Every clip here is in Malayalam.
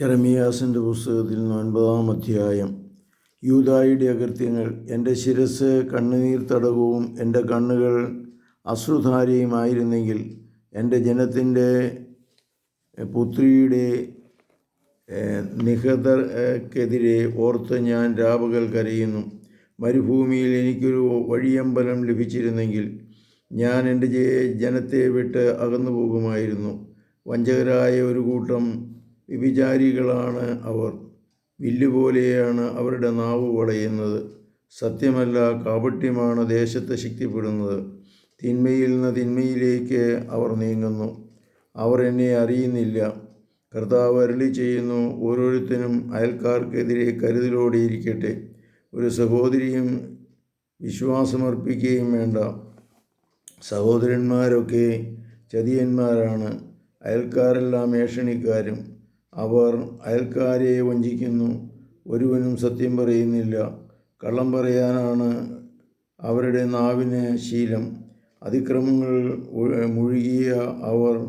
യറമിയാസിന്റെ പുസ്തകത്തിൽ ഒൻപതാം അധ്യായം. യൂതായുടെ അകൃത്യങ്ങൾ എന്റെ ശിരസ് കണ്ണുനീർ തടകവും എന്റെ കണ്ണുകൾ അശ്രുധാരയുമായിരുന്നെങ്കിൽ എന്റെ ജനത്തിന്റെ പുത്രിയുടെ നിഹതർക്കെതിരെ ഓർത്ത് ഞാൻ രാപകൽ കരയുന്നു. മരുഭൂമിയിൽ എനിക്കൊരു വഴിയമ്പലം ലഭിച്ചിരുന്നെങ്കിൽ ഞാൻ എന്റെ ജനത്തെ വിട്ട് അകന്നു പോകുമായിരുന്നു വഞ്ചകരായ ഒരു കൂട്ടം വിഭിചാരികളാണ് അവർ. വില്ലുപോലെയാണ് അവരുടെ നാവ് വളയുന്നത്. സത്യമല്ല കാപട്യമാണ് ദേശത്തെ ശക്തിപ്പെടുന്നത്. തിന്മയിൽ നിന്ന് തിന്മയിലേക്ക് അവർ നീങ്ങുന്നു. അവർ എന്നെ അറിയുന്നില്ല. കർത്താവ് അരളി ചെയ്യുന്നു ഓരോരുത്തരും അയൽക്കാർക്കെതിരെ കരുതലോടെ ഇരിക്കട്ടെ. ഒരു സഹോദരിയും വിശ്വാസമർപ്പിക്കുകയും വേണ്ട. സഹോദരന്മാരൊക്കെ ചതിയന്മാരാണ്. അയൽക്കാരെല്ലാം ഏഷണിക്കാരും. അവർ അയൽക്കാരെ വഞ്ചിക്കുന്നു. ഒരുവനും സത്യം പറയുന്നില്ല. കള്ളം പറയാനാണ് അവരുടെ നാവിന് ശീലം. അതിക്രമങ്ങൾ മുഴുകിയ അവർ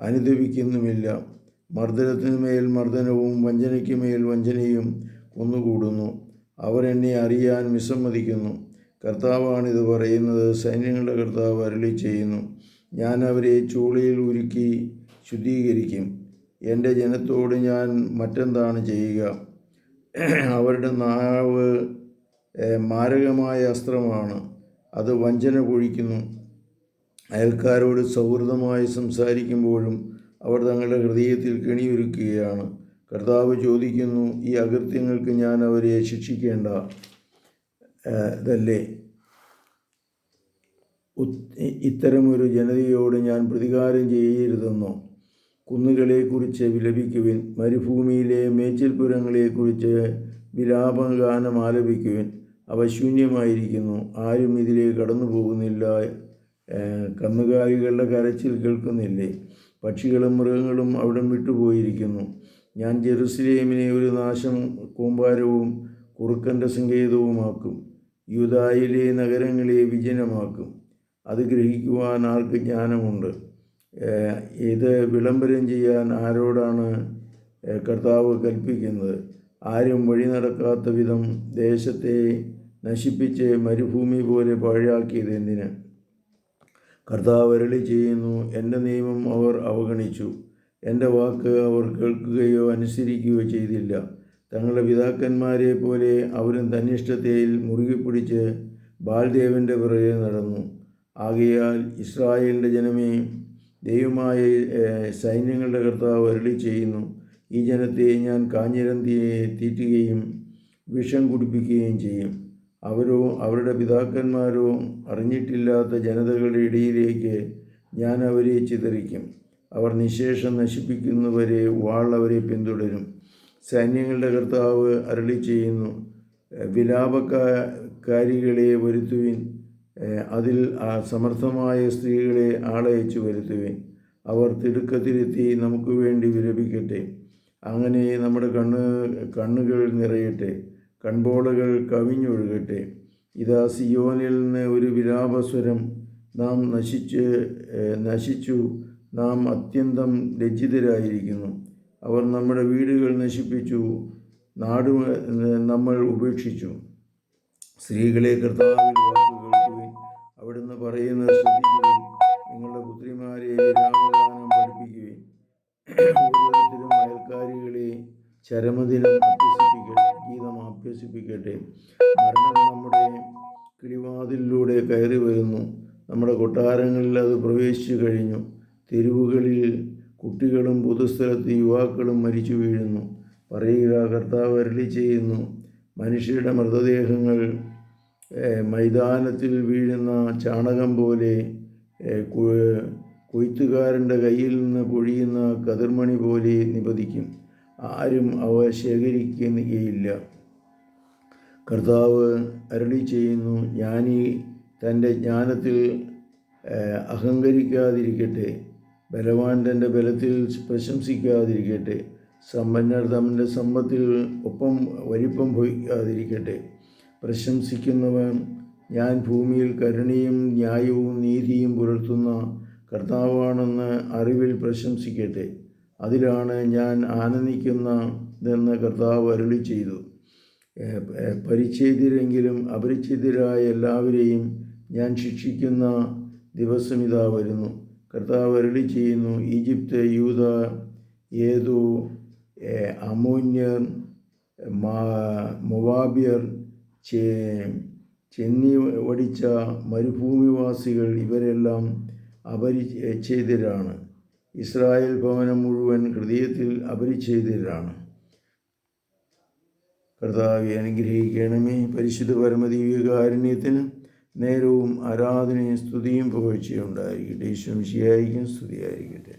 അനുദപിക്കുന്നുമില്ല. മർദ്ദനത്തിനു മേൽ മർദ്ദനവും വഞ്ചനയ്ക്ക് മേൽ വഞ്ചനയും കൊന്നുകൂടുന്നു. അവർ എന്നെ അറിയാൻ വിസമ്മതിക്കുന്നു. കർത്താവാണിത് പറയുന്നത് സൈന്യങ്ങളുടെ കർത്താവ് അരളി ചെയ്യുന്നു ഞാൻ അവരെ ചൂളയിൽ ഉരുക്കി ശുദ്ധീകരിക്കും. എന്റെ ജനത്തോട് ഞാൻ മറ്റെന്താണ് ചെയ്യുക? അവരുടെ നാവ് മാരകമായ അസ്ത്രമാണ്. അത് വഞ്ചന പൊഴിക്കുന്നു അയൽക്കാരോട് സൗഹൃദമായി സംസാരിക്കുമ്പോഴും അവർ തങ്ങളുടെ ഹൃദയത്തിൽ കെണിയൊരുക്കുകയാണ്. കർത്താവ് ചോദിക്കുന്നു ഈ അകൃത്യങ്ങൾക്ക് ഞാൻ അവരെ ശിക്ഷിക്കേണ്ട ഇതല്ലേ? ഇത്തരമൊരു ജനതയോട് ഞാൻ പ്രതികാരം ചെയ്യരുതെന്നോ? കുന്നുകളെക്കുറിച്ച് വിലപിക്കുവിൻ മരുഭൂമിയിലെ മേച്ചിൽപ്പുരങ്ങളെക്കുറിച്ച് വിലാപഗാനം ആലപിക്കുവിൻ. അവ ശൂന്യമായിരിക്കുന്നു ആരും ഇതിലെ കടന്നു പോകുന്നില്ല കന്നുകാലികളുടെ കരച്ചിൽ കേൾക്കുന്നില്ലേ? പക്ഷികളും മൃഗങ്ങളും അവിടം വിട്ടുപോയിരിക്കുന്നു. ഞാൻ ജെറുസലേമിനെ ഒരു നാശം കൂമ്പാരവും കുറുക്കന്റെ സങ്കേതവുമാക്കും. യൂതായിലെ നഗരങ്ങളെ വിജനമാക്കും. അത് ഗ്രഹിക്കുവാൻ ആർക്ക് ജ്ഞാനമുണ്ട്. ഇത് വിളംബരം ചെയ്യാൻ ആരോടാണ് കർത്താവ് കൽപ്പിക്കുന്നത്? ആരും വഴി നടക്കാത്ത വിധം ദേശത്തെ നശിപ്പിച്ച് മരുഭൂമി പോലെ പാഴാക്കിയത് എന്തിന്? കർത്താവ് അരളി ചെയ്യുന്നു എന്റെ നിയമം അവർ അവഗണിച്ചു. എന്റെ വാക്ക് അവർ കേൾക്കുകയോ അനുസരിക്കുകയോ ചെയ്തില്ല. തങ്ങളുടെ പിതാക്കന്മാരെ പോലെ അവരും തന്നിഷ്ടതയിൽ മുറുകെ പിടിച്ച് ബാൽദേവന്റെ പിറകെ നടന്നു. ആകയാൽ ഇസ്രായേലിന്റെ ജനമേ ദൈവമായ സൈന്യങ്ങളുടെ കർത്താവ് അരളി ചെയ്യുന്നു. ഈ ജനത്തെ ഞാൻ കാഞ്ഞിരം തീറ്റുകയും വിഷം കുടിപ്പിക്കുകയും ചെയ്യും. അവരോ അവരുടെ പിതാക്കന്മാരോ അറിഞ്ഞിട്ടില്ലാത്ത ജനതകളുടെ ഇടയിലേക്ക് ഞാൻ അവരെ ചിതറിക്കും. അവർ നിശേഷം നശിപ്പിക്കുന്നവരെ വാൾ അവരെ പിന്തുടരും. സൈന്യങ്ങളുടെ കർത്താവ് അരളി ചെയ്യുന്നു വിലാപക്കാരികളെ വരുത്തുവിൻ. അതിൽ സമർത്ഥമായ സ്ത്രീകളെ ആളയച്ചു വരുത്തുവിൻ. അവർ തിടുക്കത്തിലെത്തി നമുക്ക് വേണ്ടി വിലപിക്കട്ടെ അങ്ങനെ നമ്മുടെ കണ്ണ് കണ്ണുകൾ നിറയട്ടെ. കൺപോളകൾ കവിഞ്ഞൊഴുകട്ടെ. ഇതാ സിയോനിൽ നിന്ന് ഒരു വിലാപസ്വരം നാം നശിച്ച് നശിച്ചു. നാം അത്യന്തം ലജ്ജിതരായിരിക്കുന്നു. അവർ നമ്മുടെ വീടുകൾ നശിപ്പിച്ചു. നാട് നമ്മൾ ഉപേക്ഷിച്ചു. സ്ത്രീകളെ കർത്താവിൽ പറയുന്നത് ശ്രദ്ധിക്കുകയും നിങ്ങളുടെ പുത്രിമാരെ രാമദാനം പഠിപ്പിക്കുകയും ഓരോരുത്തരും അയൽക്കാരികളെ ചരമദിനം അഭ്യസിപ്പിക്കട്ടെ ഗീതം അഭ്യസിപ്പിക്കട്ടെ. മരണം നമ്മുടെ കിളിവാതിലൂടെ കയറി വരുന്നു. നമ്മുടെ കൊട്ടാരങ്ങളിൽ അത് പ്രവേശിച്ചു കഴിഞ്ഞു. തെരുവുകളിൽ കുട്ടികളും പൊതുസ്ഥലത്ത് യുവാക്കളും മരിച്ചു വീഴുന്നു. പറയുക കർത്താവ് അരളി ചെയ്യുന്നു മനുഷ്യരുടെ മൃതദേഹങ്ങൾ മൈതാനത്തിൽ വീഴുന്ന ചാണകം പോലെ കൊയ്ത്തുകാരന്റെ കയ്യിൽ നിന്ന് പൊഴിയുന്ന കതിർമണി പോലെ നിപതിക്കും. ആരും അവ ശേഖരിക്കുകയില്ല. കർത്താവ് അരളി ചെയ്യുന്നു ജ്ഞാനി തന്റെ ജ്ഞാനത്തിൽ അഹങ്കരിക്കാതിരിക്കട്ടെ. ബലവാൻ തന്റെ ബലത്തിൽ പ്രശംസിക്കാതിരിക്കട്ടെ. സമ്പന്നർ തമ്മിന്റെ സമ്പത്തിൽ ഒപ്പം വലിപ്പം ഭവിക്കാതിരിക്കട്ടെ പ്രശംസിക്കുന്നവൻ ഞാൻ ഭൂമിയിൽ കരുണയും ന്യായവും നീതിയും പുലർത്തുന്ന കർത്താവാണെന്ന് അറിവിൽ പ്രശംസിക്കട്ടെ. അതിലാണ് ഞാൻ ആനന്ദിക്കുന്നതെന്ന് കർത്താവ് അരുളി ചെയ്തു. പരിച്ഛേദിരെങ്കിലും അപരിചിതരായ എല്ലാവരെയും ഞാൻ ശിക്ഷിക്കുന്ന ദിവസം ഇതാ വരുന്നു. കർത്താവ് അരുളി ചെയ്യുന്നു ഈജിപ്ത് യൂത ഏതു അമോന്യർ മൊവാബിയർ ചെ ചെന്നി വടിച്ച മരുഭൂമിവാസികൾ ഇവരെല്ലാം അപരിച്ഛേദ്യരാണ് ഇസ്രായേൽ ഭവനം മുഴുവൻ ഹൃദയത്തിൽ അപരിച്ഛേദ്യരാണ് കർത്താവെ അനുഗ്രഹിക്കണമേ. പരിശുദ്ധ പരമദീവികാരുണ്യത്തിന് നേരവും ആരാധനയും സ്തുതിയും പുകഴ്ചയും ഉണ്ടായിരിക്കട്ടെ. ഈശ്വംശിയായിരിക്കും സ്തുതിയായിരിക്കട്ടെ.